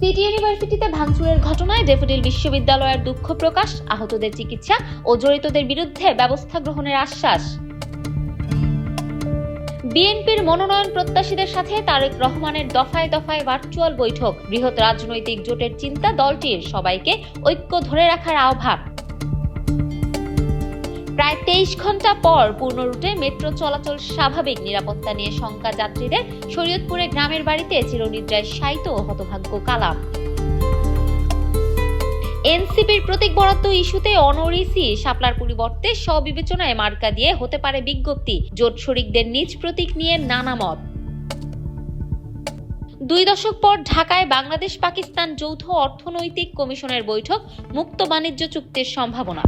City ইউনিভার্সিটিতে ভাঙচুরের ঘটনায় ডেফোডিল বিশ্ববিদ্যালয়ের দুঃখ প্রকাশ, আহতদের চিকিৎসা ও জড়িতদের বিরুদ্ধে ব্যবস্থা গ্রহণের আশ্বাস। বিএনপির মনোনয়ন প্রত্যাশীদের সাথে তারেক রহমানের দফায় দফায় ভার্চুয়াল বৈঠক। বৃহৎ রাজনৈতিক জোটের চিন্তা দলটির সবাইকে ঐক্য ধরে রাখার আহ্বান। প্রায় তেইশ ঘণ্টা পর পূর্ণ রুটে মেট্রো চলাচল স্বাভাবিক। নিরাপত্তা নিয়ে শঙ্কা যাত্রীদের শরীয়তপুরে গ্রামের বাড়িতে চিরনিদ্রায় শায়িত হতভাগ্য কালাম। এনসিপির প্রতীক বরাদ্দ ইস্যুতে অনরিসি শাপলার পরিবর্তে সবিবেচনায় মার্কা দিয়ে হতে পারে বিজ্ঞপ্তি। জোট শরিকদের নিজ প্রতীক নিয়ে নানা মত। দুই দশক পর ঢাকায় বাংলাদেশ পাকিস্তান যৌথ অর্থনৈতিক কমিশনের বৈঠক, মুক্ত বাণিজ্য চুক্তির সম্ভাবনা।